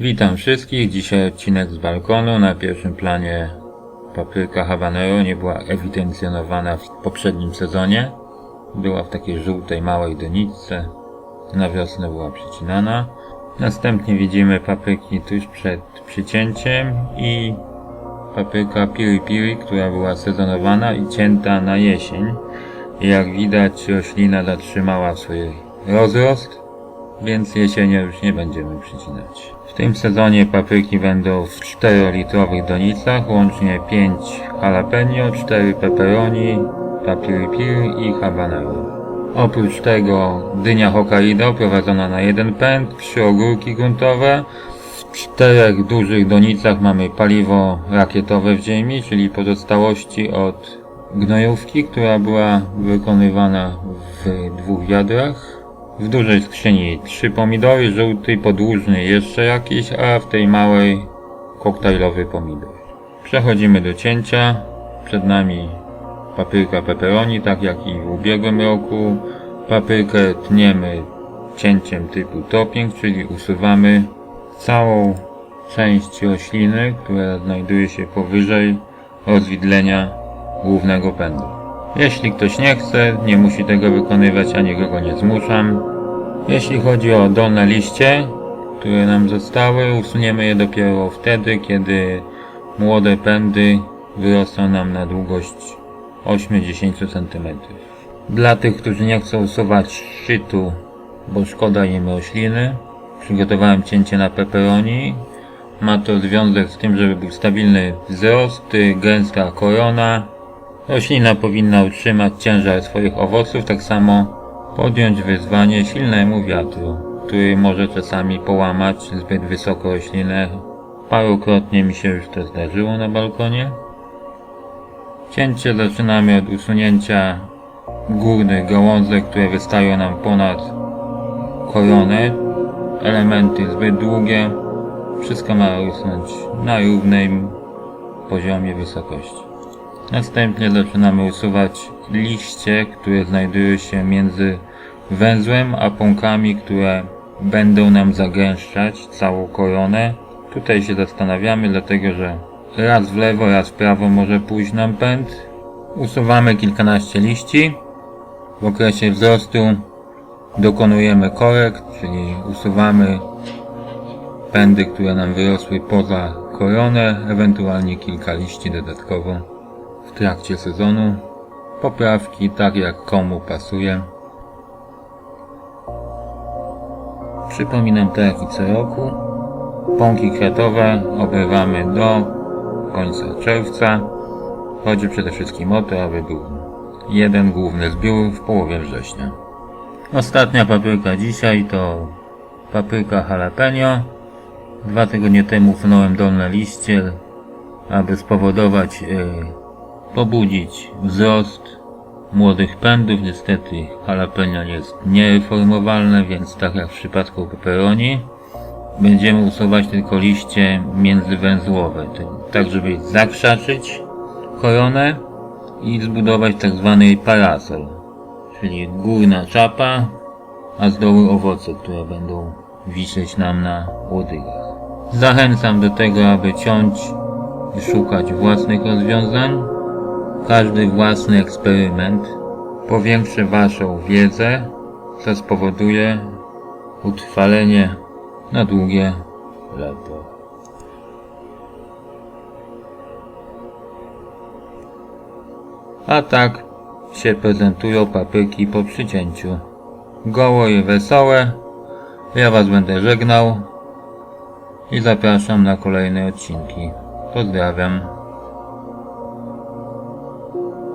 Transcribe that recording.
Witam wszystkich. Dzisiaj odcinek z balkonu. Na pierwszym planie papryka habanero nie była ewidencjonowana w poprzednim sezonie. Była w takiej żółtej małej doniczce. Na wiosnę była przycinana. Następnie widzimy papryki tuż przed przycięciem i papryka piri piri, która była sezonowana i cięta na jesień. Jak widać roślina zatrzymała swój rozrost, więc jesienią już nie będziemy przycinać. Tym sezonie papryki będą w 4-litrowych donicach, łącznie 5 jalapeno, 4 pepperoni, papiri piri i habanero. Oprócz tego dynia Hokkaido prowadzona na jeden pęd, trzy ogórki gruntowe. W czterech dużych donicach mamy paliwo rakietowe w ziemi, czyli pozostałości od gnojówki, która była wykonywana w dwóch wiadrach. W dużej skrzyni trzy pomidory, żółty, podłużny, jeszcze jakiś, a w tej małej koktajlowy pomidor. Przechodzimy do cięcia. Przed nami papryka pepperoni, tak jak i w ubiegłym roku. Paprykę tniemy cięciem typu topping, czyli usuwamy całą część rośliny, która znajduje się powyżej rozwidlenia głównego pędu. Jeśli ktoś nie chce, nie musi tego wykonywać, ani go nie zmuszam. Jeśli chodzi o dolne liście, które nam zostały, usuniemy je dopiero wtedy, kiedy młode pędy wyrosną nam na długość 8-10 cm. Dla tych, którzy nie chcą usuwać szczytu, bo szkoda im rośliny, przygotowałem cięcie na pepperoni. Ma to związek z tym, żeby był stabilny wzrost, gęsta korona. Roślina powinna utrzymać ciężar swoich owoców, tak samo podjąć wyzwanie silnemu wiatru, który może czasami połamać zbyt wysoko roślinę. Parukrotnie mi się już to zdarzyło na balkonie. Cięcie zaczynamy od usunięcia górnych gałązek, które wystają nam ponad koronę. Elementy zbyt długie. Wszystko ma rosnąć na równym poziomie wysokości. Następnie zaczynamy usuwać liście, które znajdują się między węzłem a pąkami, które będą nam zagęszczać całą koronę. Tutaj się zastanawiamy, dlatego że raz w lewo, raz w prawo może pójść nam pęd. Usuwamy kilkanaście liści. W okresie wzrostu dokonujemy korekt, czyli usuwamy pędy, które nam wyrosły poza koronę, ewentualnie kilka liści dodatkowo w trakcie sezonu. Poprawki tak jak komu pasuje. Przypominam tak jak i co roku. Pąki kwiatowe obrywamy do końca czerwca. Chodzi przede wszystkim o to, aby był jeden główny zbiór w połowie września. Ostatnia papryka dzisiaj to papryka jalapeno. Dwa tygodnie temu usunąłem dolne liście, aby spowodować, yy, pobudzić wzrost młodych pędów. Niestety jalapeno jest niereformowalne, więc tak jak w przypadku pepperoni, będziemy usuwać tylko liście międzywęzłowe, tak żeby zakrzaczyć koronę i zbudować tak zwany parasol, czyli górna czapa, a z dołu owoce, które będą wisieć nam na łodygach. Zachęcam do tego, aby ciąć i szukać własnych rozwiązań. Każdy własny eksperyment powiększy Waszą wiedzę, co spowoduje utrwalenie na długie lata. A tak się prezentują papryki po przycięciu. Goło i wesołe. Ja Was będę żegnał i zapraszam na kolejne odcinki. Pozdrawiam. you.